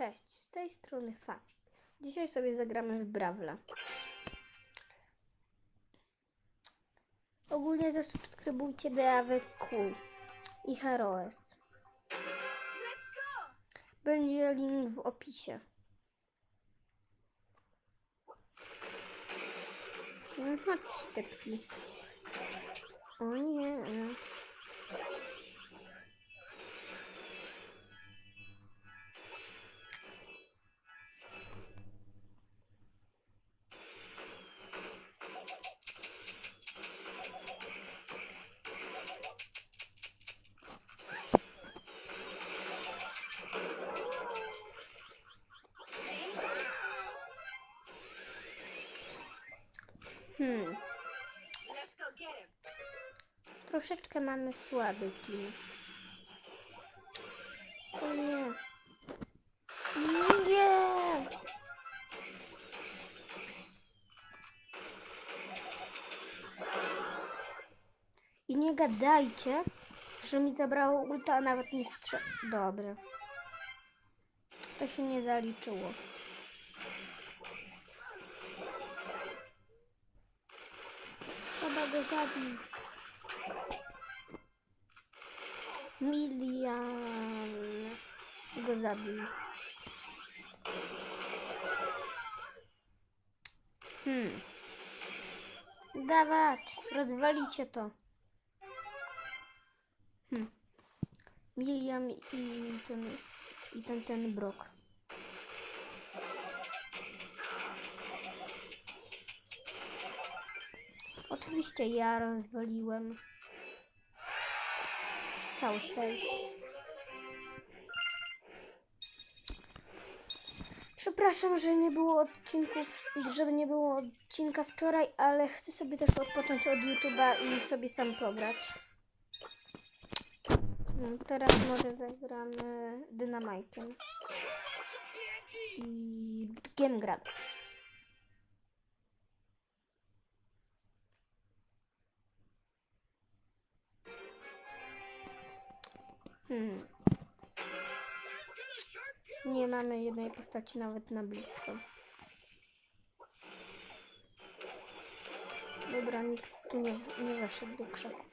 Cześć, z tej strony Fa. Dzisiaj sobie zagramy w Brawla. Ogólnie zasubskrybujcie DAWQ i Heroes. Będzie link w opisie. No chodź taki. O nie. Hmm. Troszeczkę mamy słaby team. O nie. Nie! I nie gadajcie, że mi zabrało ulta, a nawet nie strze... Dobra. To się nie zaliczyło. Zabić. Milian go zabił. Hmm. Dawać, rozwalicie to. Hmm. Milian i ten, i ten, ten brok. Oczywiście ja rozwaliłem cały save. Przepraszam, że nie było odcinków, żeby nie było odcinka wczoraj, ale chcę sobie też odpocząć od YouTube'a i sobie sam pograć. No, teraz może zagramy dynamajkiem i Gamegrad. Hmm. Nie mamy jednej postaci nawet na blisko. Dobra, nikt tu nie, nie weszedł do krzaków.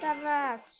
Dawać!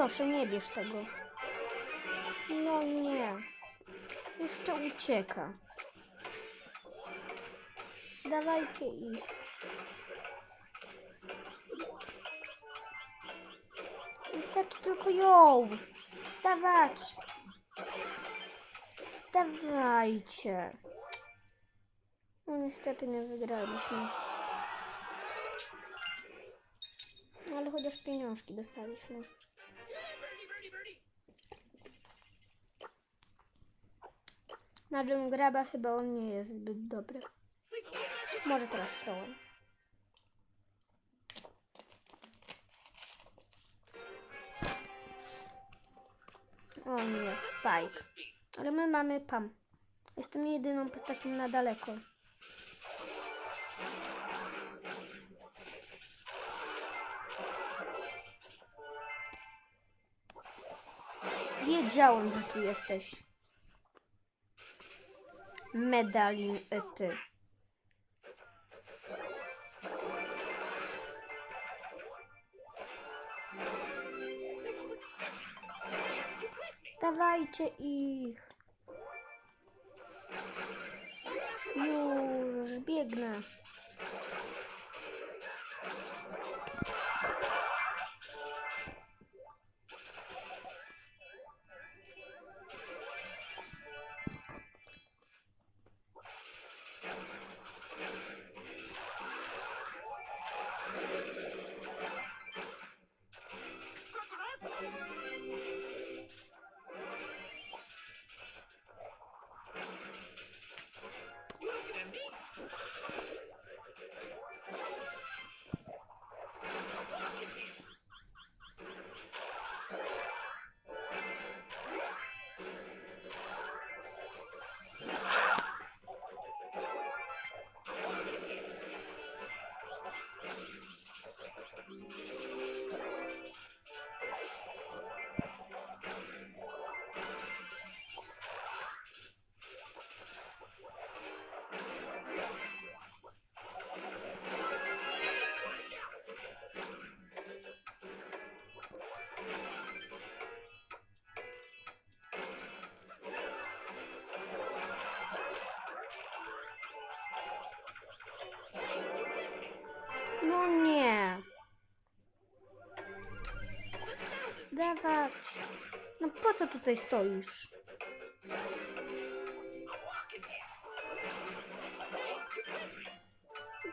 Proszę, nie bierz tego. No nie. Jeszcze ucieka. Dawajcie ich. Wystarczy tylko ją. Dawać. Dawajcie. No niestety nie wygraliśmy. No, ale chociaż pieniążki dostaliśmy. Na Jim Graba chyba on nie jest zbyt dobry. Może teraz prołem. O nie, Spike. Ale my mamy Pam. Jestem jedyną postacią na daleko. Wiedziałem, że tu jesteś. Medalin e, ty. Dawajcie ich. Już biegnę. Dawać. No po co tutaj stoisz?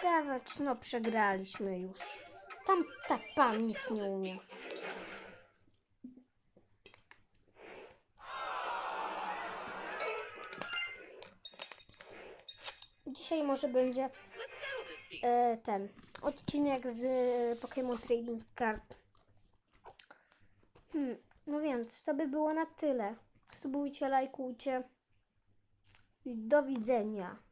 Dawać, no przegraliśmy już. Tam tak pan nic nie umie. Dzisiaj może będzie e, ten odcinek z e, Pokémon Trading Card. Hmm, no więc to by było na tyle. Subujcie, lajkujcie. Do widzenia.